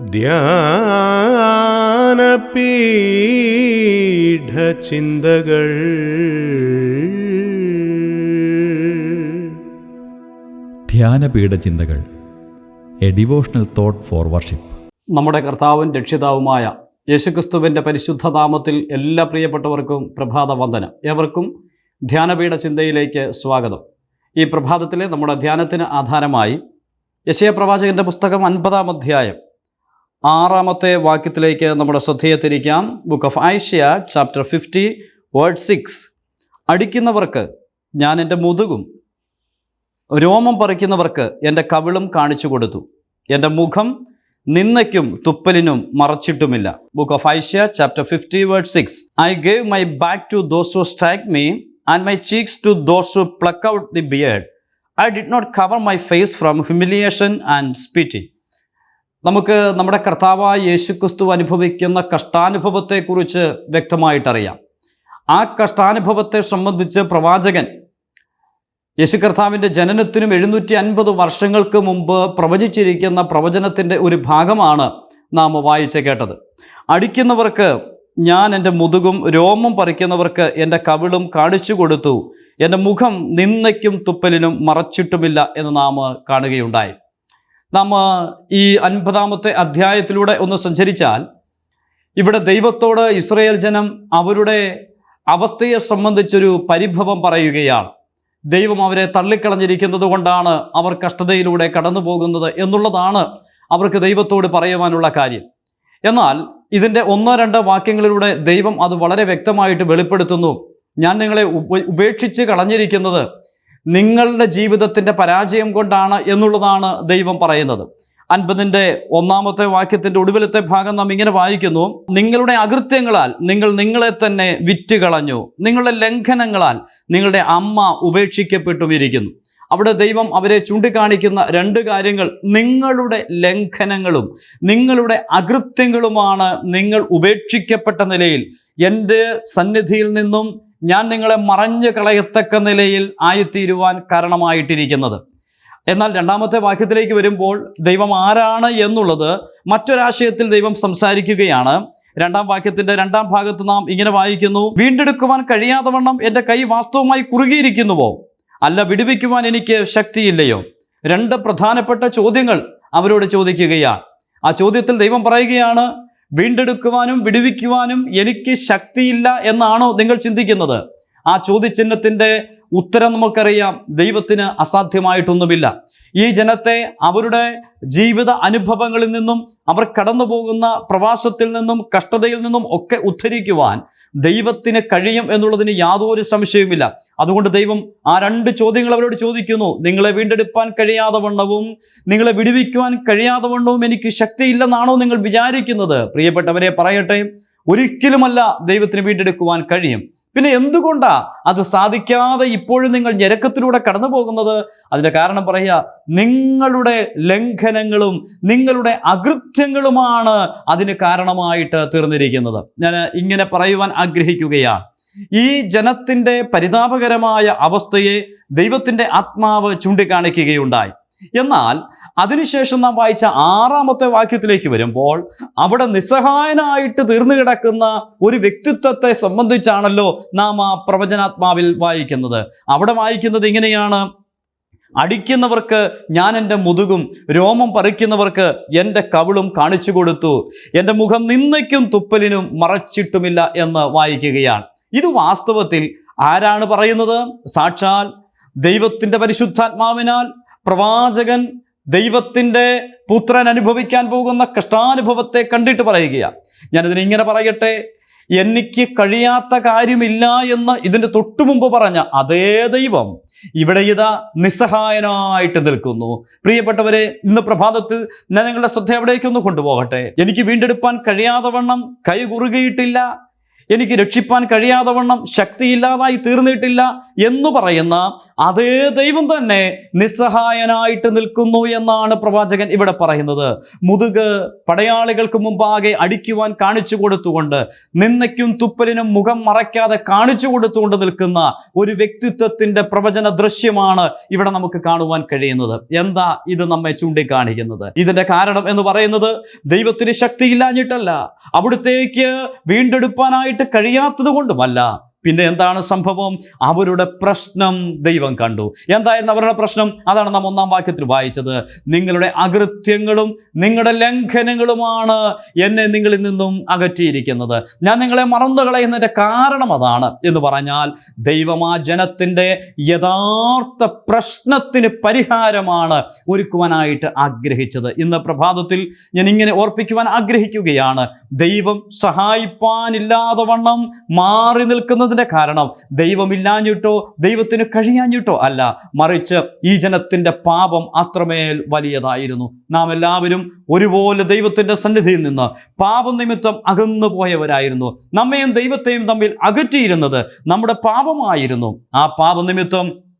ധ്യാനപീഠചിന്തകൾ. ധ്യാനപീഠ ചിന്തകൾ a devotional thought for worship. നമ്മുടെ കർത്താവും രക്ഷിതാവുമായ യേശുക്രിസ്തുവിന്റെ പരിശുദ്ധ നാമത്തിൽ എല്ലാ പ്രിയപ്പെട്ടവർക്കും പ്രഭാത വന്ദനം. ഏവർക്കും ധ്യാനപീഠ ചിന്തയിലേക്ക് സ്വാഗതം. ഈ പ്രഭാതത്തിലെ നമ്മുടെ ധ്യാനത്തിന് ആധാരമായി യശയ പ്രവാചകന്റെ പുസ്തകം അൻപതാം അധ്യായം ആറാമത്തെ വാക്യത്തിലേക്ക് നമ്മുടെ ശ്രദ്ധയെ തിരിക്കാം book of Isaiah chapter fifty word six അടിക്കുന്നവർക്ക് ഞാൻ എന്റെ മുതുകും രോമം പറിക്കുന്നവർക്ക് എന്റെ കവിളും കാണിച്ചു കൊടുത്തു. എന്റെ മുഖം നിന്നയ്ക്കും തുപ്പലിനും മറച്ചിട്ടുമില്ല. Book of Isaiah chapter fifty word six I gave my back to those who strike me and my cheeks to those who pluck out the beard I did not cover my face from humiliation and spitting നമുക്ക് നമ്മുടെ കർത്താവായ യേശുക്രിസ്തു അനുഭവിക്കുന്ന കഷ്ടാനുഭവത്തെക്കുറിച്ച് വ്യക്തമായിട്ടറിയാം. ആ കഷ്ടാനുഭവത്തെ സംബന്ധിച്ച് പ്രവാചകൻ യേശു കർത്താവിന്റെ ജനനത്തിനും എഴുന്നൂറ്റി അൻപത് വർഷങ്ങൾക്ക് മുമ്പ് പ്രവചിച്ചിരിക്കുന്ന പ്രവചനത്തിന്റെ ഒരു ഭാഗമാണ് നാം വായിച്ച് കേട്ടത്. അടിക്കുന്നവർക്ക് ഞാൻ എന്റെ മുതുകും രോമം പറിക്കുന്നവർക്ക് എന്റെ കവിളും കാണിച്ചു കൊടുത്തു. എന്റെ മുഖം നിന്നയ്ക്കും തുപ്പലിനും മറച്ചിട്ടുമില്ല എന്ന് നാം കാണുകയുണ്ടായി. നാം ഈ അൻപതാമത്തെ അധ്യായത്തിലൂടെ ഒന്ന് സഞ്ചരിച്ചാൽ ഇവിടെ ദൈവത്തോട് ഇസ്രയേൽ ജനം അവരുടെ അവസ്ഥയെ സംബന്ധിച്ചൊരു പരിഭവം പറയുകയാണ്. ദൈവം അവരെ തള്ളിക്കളഞ്ഞിരിക്കുന്നത് കൊണ്ടാണ് അവർ കഷ്ടതയിലൂടെ കടന്നു പോകുന്നത് എന്നുള്ളതാണ് അവർക്ക് ദൈവത്തോട് പറയുവാനുള്ള കാര്യം. എന്നാൽ ഇതിന്റെ ഒന്നോ രണ്ടോ വാക്യങ്ങളിലൂടെ ദൈവം അത് വളരെ വ്യക്തമായിട്ട് വെളിപ്പെടുത്തുന്നു. ഞാൻ നിങ്ങളെ ഉപേക്ഷിച്ച് കളഞ്ഞിരിക്കുന്നത് നിങ്ങളുടെ ജീവിതത്തിന്റെ പരാജയം കൊണ്ടാണ് എന്നുള്ളതാണ് ദൈവം പറയുന്നത്. അൻപതിന്റെ ഒന്നാമത്തെ വാക്യത്തിന്റെ ഒടുവിലത്തെ ഭാഗം നാം ഇങ്ങനെ വായിക്കുന്നു. നിങ്ങളുടെ അകൃത്യങ്ങളാൽ നിങ്ങൾ നിങ്ങളെ തന്നെ വിറ്റ് കളഞ്ഞു നിങ്ങളുടെ ലംഘനങ്ങളാൽ നിങ്ങളുടെ അമ്മ ഉപേക്ഷിക്കപ്പെട്ടുമിരിക്കുന്നു. അവിടെ ദൈവം അവരെ ചൂണ്ടിക്കാണിക്കുന്ന രണ്ട് കാര്യങ്ങൾ നിങ്ങളുടെ ലംഘനങ്ങളും നിങ്ങളുടെ അകൃത്യങ്ങളുമാണ് നിങ്ങൾ ഉപേക്ഷിക്കപ്പെട്ട നിലയിൽ എന്റെ സന്നിധിയിൽ നിന്നും ഞാൻ നിങ്ങളെ മറഞ്ഞു കളയത്തക്ക നിലയിൽ ആയിത്തീരുവാൻ കാരണമായിട്ടിരിക്കുന്നത്. എന്നാൽ രണ്ടാമത്തെ വാക്യത്തിലേക്ക് വരുമ്പോൾ ദൈവം ആരാണ് എന്നുള്ളത് മറ്റൊരാശയത്തിൽ ദൈവം സംസാരിക്കുകയാണ്. രണ്ടാം വാക്യത്തിന്റെ രണ്ടാം ഭാഗത്ത് നാം ഇങ്ങനെ വായിക്കുന്നു വീണ്ടെടുക്കുവാൻ കഴിയാതെ വണ്ണം എന്റെ കൈ വാസ്തവമായി കുറുകിയിരിക്കുന്നുവോ? അല്ല വിടുവിക്കുവാൻ എനിക്ക് ശക്തിയില്ലയോ? രണ്ട് പ്രധാനപ്പെട്ട ചോദ്യങ്ങൾ അവരോട് ചോദിക്കുകയാണ്. ആ ചോദ്യത്തിൽ ദൈവം പറയുകയാണ് വീണ്ടെടുക്കുവാനും വിടുവിക്കുവാനും എനിക്ക് ശക്തിയില്ല എന്നാണോ നിങ്ങൾ ചിന്തിക്കുന്നത്? ആ ചോദ്യചിഹ്നത്തിന്റെ ഉത്തരം നമുക്കറിയാം. ദൈവത്തിന് അസാധ്യമായിട്ടൊന്നുമില്ല. ഈ ജനത്തെ അവരുടെ ജീവിത അനുഭവങ്ങളിൽ നിന്നും അവർ കടന്നു പോകുന്ന പ്രവാസത്തിൽ നിന്നും കഷ്ടതയിൽ നിന്നും ഒക്കെ ഉദ്ധരിക്കുവാൻ ദൈവത്തിന് കഴിയും എന്നുള്ളതിന് യാതൊരു സംശയവുമില്ല. അതുകൊണ്ട് ദൈവം ആ രണ്ട് ചോദ്യങ്ങൾ അവരോട് ചോദിക്കുന്നു. നിങ്ങളെ വീണ്ടെടുപ്പാൻ കഴിയാതെ വണ്ണവും നിങ്ങളെ വിടുവിക്കുവാൻ കഴിയാതെ വണ്ണവും എനിക്ക് ശക്തിയില്ലെന്നാണോ നിങ്ങൾ വിചാരിക്കുന്നത്? പ്രിയപ്പെട്ടവരെ പറയട്ടെ ഒരിക്കലുമല്ല ദൈവത്തിന് വീണ്ടെടുക്കുവാൻ കഴിയും. പിന്നെ എന്തുകൊണ്ടാ അത് സാധിക്കാതെ ഇപ്പോഴും നിങ്ങൾ ഞെരക്കത്തിലൂടെ കടന്നു പോകുന്നത്? അതിന്റെ കാരണം പറയുക നിങ്ങളുടെ ലംഘനങ്ങളും നിങ്ങളുടെ അകൃത്യങ്ങളുമാണ് അതിന് കാരണമായിട്ട് തീർന്നിരിക്കുന്നത്. ഞാൻ ഇങ്ങനെ പറയുവാൻ ആഗ്രഹിക്കുകയാണ്. ഈ ജനത്തിന്റെ പരിതാപകരമായ അവസ്ഥയെ ദൈവത്തിന്റെ ആത്മാവ് ചൂണ്ടിക്കാണിക്കുകയുണ്ടായി. എന്നാൽ അതിനുശേഷം നാം വായിച്ച ആറാമത്തെ വാക്യത്തിലേക്ക് വരുമ്പോൾ അവിടെ നിസ്സഹായനായിട്ട് തീർന്നു കിടക്കുന്ന ഒരു വ്യക്തിത്വത്തെ സംബന്ധിച്ചാണല്ലോ നാം ആ പ്രവചനാത്മാവിൽ വായിക്കുന്നത്. അവിടെ വായിക്കുന്നത് ഇങ്ങനെയാണ്. അടിക്കുന്നവർക്ക് ഞാൻ എന്റെ മുതുകും രോമം പറിക്കുന്നവർക്ക് എന്റെ കവിളും കാണിച്ചു കൊടുത്തു. എന്റെ മുഖം നിന്നയ്ക്കും തുപ്പലിനും മറച്ചിട്ടുമില്ല എന്ന് വായിക്കുകയാണ്. ഇത് വാസ്തവത്തിൽ ആരാണ് പറയുന്നത്? സാക്ഷാൽ ദൈവത്തിന്റെ പരിശുദ്ധാത്മാവിനാൽ പ്രവാചകൻ ദൈവത്തിന്റെ പുത്രൻ അനുഭവിക്കാൻ പോകുന്ന കഷ്ടാനുഭവത്തെ കണ്ടിട്ട് പറയുകയാണ്. ഞാനിതിനെ ഇങ്ങനെ പറയട്ടെ എനിക്ക് കഴിയാത്ത കാര്യമില്ല എന്ന് ഇതിന്റെ തൊട്ടു മുമ്പ് പറഞ്ഞ അതേ ദൈവം ഇവിടെ ഇതാ നിസ്സഹായനായിട്ട് നിൽക്കുന്നു. പ്രിയപ്പെട്ടവരെ ഇന്ന് പ്രഭാതത്തിൽ ഞാൻ നിങ്ങളുടെ ശ്രദ്ധ എവിടേക്കൊന്ന് കൊണ്ടുപോകട്ടെ. എനിക്ക് വീണ്ടെടുപ്പാൻ കഴിയാതെ വണ്ണം കൈ കുറുകിയിട്ടില്ല. എനിക്ക് രക്ഷിപ്പാൻ കഴിയാതെ വണ്ണം ശക്തിയില്ലാതായി തീർന്നിട്ടില്ല എന്ന് പറയുന്ന അതേ ദൈവം തന്നെ നിസ്സഹായനായിട്ട് നിൽക്കുന്നു എന്നാണ് പ്രവാചകൻ ഇവിടെ പറയുന്നത്. മുതുക് പടയാളികൾക്ക് മുമ്പാകെ അടിക്കുവാൻ കാണിച്ചു കൊടുത്തുകൊണ്ട് നിന്നയ്ക്കും തുപ്പലിനും മുഖം മറയ്ക്കാതെ കാണിച്ചു കൊടുത്തുകൊണ്ട് നിൽക്കുന്ന ഒരു വ്യക്തിത്വത്തിന്റെ പ്രവചന ദൃശ്യമാണ് ഇവിടെ നമുക്ക് കാണുവാൻ കഴിയുന്നത്. എന്താ ഇത് നമ്മെ ചൂണ്ടിക്കാണിക്കുന്നത്? ഇതിന്റെ കാരണം എന്ന് പറയുന്നത് ദൈവത്തിന് ശക്തിയില്ലാഞ്ഞിട്ടല്ല. അവിടുത്തേക്ക് വീണ്ടെടുപ്പാനായിട്ട് കഴിയാത്തത് കൊണ്ടുമല്ല പിന്നെ എന്താണ് സംഭവം? അവരുടെ പ്രശ്നം ദൈവം കണ്ടു. എന്തായിരുന്നു അവരുടെ പ്രശ്നം? അതാണ് നാം ഒന്നാം വാക്യത്തിൽ വായിച്ചത്. നിങ്ങളുടെ അകൃത്യങ്ങളും നിങ്ങളുടെ ലംഘനങ്ങളുമാണ് എന്നെ നിങ്ങളിൽ നിന്നും അകറ്റിയിരിക്കുന്നത്. ഞാൻ നിങ്ങളെ മറന്നു കളയുന്നതിന്റെ കാരണം അതാണ് എന്ന് പറഞ്ഞാൽ ദൈവം ആ ജനത്തിന്റെ യഥാർത്ഥ പ്രശ്നത്തിന് പരിഹാരമാണ് ഒരുക്കുവാനായിട്ട് ആഗ്രഹിച്ചത്. ഇന്ന് പ്രഭാതത്തിൽ ഞാൻ ഇങ്ങനെ ഓർപ്പിക്കുവാൻ ആഗ്രഹിക്കുകയാണ്. ദൈവം സഹായിപ്പാനില്ലാതെ വണ്ണം മാറി നിൽക്കുന്നതിന്റെ കാരണം ദൈവമില്ലാഞ്ഞിട്ടോ ദൈവത്തിന് കഴിയാഞ്ഞിട്ടോ അല്ല. മറിച്ച് ഈ ജനത്തിന്റെ പാപം അത്രമേൽ വലിയതായിരുന്നു. നാം എല്ലാവരും ഒരുപോലെ ദൈവത്തിന്റെ സന്നിധിയിൽ നിന്ന് പാപം നിമിത്തം അകന്നു പോയവരായിരുന്നു. നമ്മയും ദൈവത്തെയും തമ്മിൽ അകറ്റിയിരുന്നത് നമ്മുടെ പാപമായിരുന്നു. ആ പാപനിമിത്തം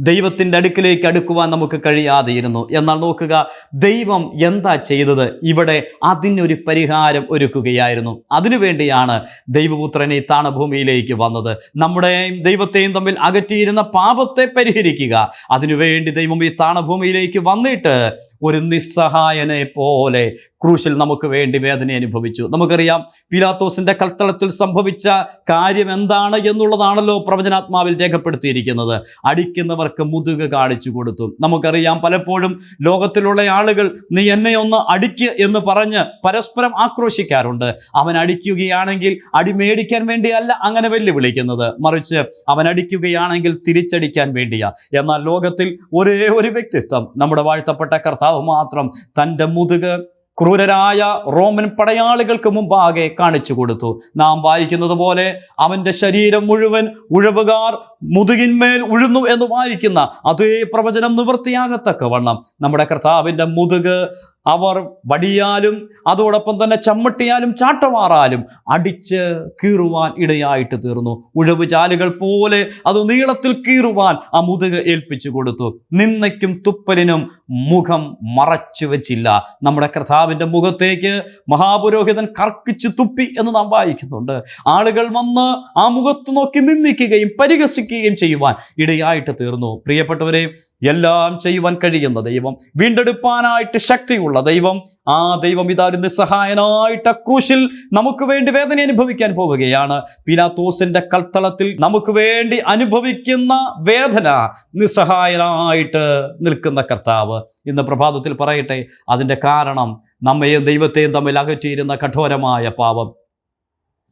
ദൈവത്തിന്റെ അടുക്കിലേക്ക് അടുക്കുവാൻ നമുക്ക് കഴിയാതെയിരുന്നു. എന്നാൽ നോക്കുക ദൈവം എന്താ ചെയ്തത്? ഇവിടെ അതിനൊരു പരിഹാരം ഒരുക്കുകയായിരുന്നു. അതിനുവേണ്ടിയാണ് ദൈവപുത്രനെ താണ ഭൂമിയിലേക്ക് വന്നത്. നമ്മുടെയും ദൈവത്തെയും തമ്മിൽ അകറ്റിയിരുന്ന പാപത്തെ പരിഹരിക്കുക. അതിനുവേണ്ടി ദൈവം ഈ താണ ഭൂമിയിലേക്ക് വന്നിട്ട് ഒരു നിസ്സഹായനെ പോലെ ക്രൂശിൽ നമുക്ക് വേണ്ടി വേദന അനുഭവിച്ചു. നമുക്കറിയാം പിലാത്തോസിന്റെ കൽത്തളത്തിൽ സംഭവിച്ച കാര്യം എന്താണ് എന്നുള്ളതാണല്ലോ പ്രവചനാത്മാവിൽ രേഖപ്പെടുത്തിയിരിക്കുന്നത്. അടിക്കുന്നവർക്ക് മുതുക കാണിച്ചു കൊടുത്തു. നമുക്കറിയാം പലപ്പോഴും ലോകത്തിലുള്ള ആളുകൾ നീ എന്നെ ഒന്ന് അടിക്ക് എന്ന് പറഞ്ഞ് പരസ്പരം ആക്രോശിക്കാറുണ്ട്. അവൻ അടിക്കുകയാണെങ്കിൽ അടി മേടിക്കാൻ വേണ്ടിയല്ല അങ്ങനെ വെല്ലുവിളിക്കുന്നത്. മറിച്ച് അവൻ അടിക്കുകയാണെങ്കിൽ തിരിച്ചടിക്കാൻ വേണ്ടിയാ. എന്നാൽ ലോകത്തിൽ ഒരേ ഒരു വ്യക്തിത്വം നമ്മുടെ വാഴ്ത്തപ്പെട്ട കർത്താവ് മാത്രം തന്റെ മുതുക് ക്രൂരരായ റോമൻ പടയാളികൾക്ക് മുമ്പാകെ കാണിച്ചു കൊടുത്തു. നാം വായിക്കുന്നത് പോലെ അവന്റെ ശരീരം മുഴുവൻ ഉഴവുകാർ മുതുകിന്മേൽ ഉഴുന്നു എന്ന് വായിക്കുന്ന അതേ പ്രവചനം നിവൃത്തിയാകത്തക്കവണ്ണം. നമ്മുടെ കർത്താവിന്റെ മുതുക് അവർ വടിയാലും അതോടൊപ്പം തന്നെ ചമ്മട്ടിയാലും ചാട്ടമാറാലും അടിച്ച് കീറുവാൻ ഇടയായിട്ട് തീർന്നു. ഉഴവ് ചാലുകൾ പോലെ അത് നീളത്തിൽ കീറുവാൻ ആ മുതുക ഏൽപ്പിച്ചു കൊടുത്തു. നിന്നയ്ക്കും തുപ്പലിനും മുഖം മറച്ചു വെച്ചില്ല. നമ്മുടെ കർത്താവിന്റെ മുഖത്തേക്ക് മഹാപുരോഹിതൻ കർക്കിച്ചു തുപ്പി എന്ന് നാം വായിക്കുന്നുണ്ട്. ആളുകൾ വന്ന് ആ മുഖത്ത് നോക്കി നിന്ദിക്കുകയും പരിഹസിക്കുകയും ചെയ്യുവാൻ ഇടയായിട്ട് തീർന്നു. പ്രിയപ്പെട്ടവരെ എല്ലാം ചെയ്യുവാൻ കഴിയുന്ന ദൈവം വീണ്ടെടുപ്പാനായിട്ട് ശക്തിയുള്ള ദൈവം ആ ദൈവം ഇതാ ഒരു നിസ്സഹായനായിട്ട് ക്രൂശിൽ നമുക്ക് വേണ്ടി വേദന അനുഭവിക്കാൻ പോവുകയാണ്. പിലാത്തോസിന്റെ കൽത്തളത്തിൽ നമുക്ക് വേണ്ടി അനുഭവിക്കുന്ന വേദന നിസ്സഹായനായിട്ട് നിൽക്കുന്ന കർത്താവ്. ഇന്ന് പ്രഭാതത്തിൽ പറയട്ടെ അതിന്റെ കാരണം നമ്മയും ദൈവത്തെയും തമ്മിൽ അകറ്റിയിരുന്ന കഠോരമായ പാപം.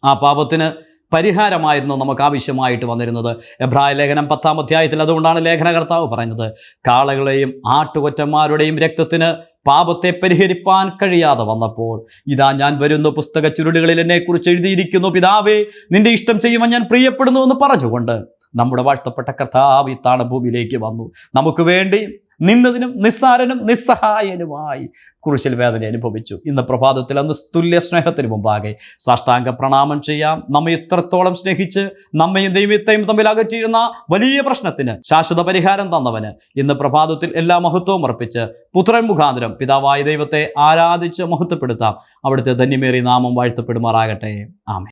ആ പാപത്തിന് പരിഹാരമായിരുന്നു നമുക്ക് ആവശ്യമായിട്ട് വന്നിരുന്നത്. എബ്രായ ലേഖനം പത്താം അധ്യായത്തിൽ അതുകൊണ്ടാണ് ലേഖനകർത്താവ് പറഞ്ഞത് കാളകളെയും ആട്ടുകൊറ്റന്മാരുടെയും രക്തത്തിന് പാപത്തെ പരിഹരിപ്പാൻ കഴിയാതെ വന്നപ്പോൾ ഇതാ ഞാൻ വരുന്ന പുസ്തക ചുരുളുകളിൽ എന്നെക്കുറിച്ച് എഴുതിയിരിക്കുന്നു. പിതാവേ നിന്റെ ഇഷ്ടം ചെയ്യുവാൻ ഞാൻ പ്രിയപ്പെടുന്നു എന്ന് പറഞ്ഞുകൊണ്ട് നമ്മുടെ വാഴ്ത്തപ്പെട്ട കർത്താവ് ഈ താണഭൂമിയിലേക്ക് വന്നു. നമുക്ക് വേണ്ടി നിന്നതിനും നിസ്സാരനും നിസ്സഹായനുമായി കുരിശിൽ വേദന അനുഭവിച്ചു. ഇന്ന് പ്രഭാതത്തിൽ അന്ന് തുല്യ സ്നേഹത്തിന് മുമ്പാകെ. സാഷ്ടാംഗ പ്രണാമം ചെയ്യാം. നമ്മെ ഇത്രത്തോളം സ്നേഹിച്ച് നമ്മയും ദൈവത്തെയും തമ്മിൽ അകറ്റിയിരുന്ന വലിയ പ്രശ്നത്തിന് ശാശ്വത പരിഹാരം തന്നവന് ഇന്ന് പ്രഭാതത്തിൽ എല്ലാ മഹത്വവും അർപ്പിച്ച് പുത്രൻ മുഖാന്തരം പിതാവായ ദൈവത്തെ ആരാധിച്ച് മഹത്വപ്പെടുത്താം. അവിടുത്തെ ധന്യമേറി നാമം വാഴ്ത്തപ്പെടുമാറാകട്ടെ. ആമേ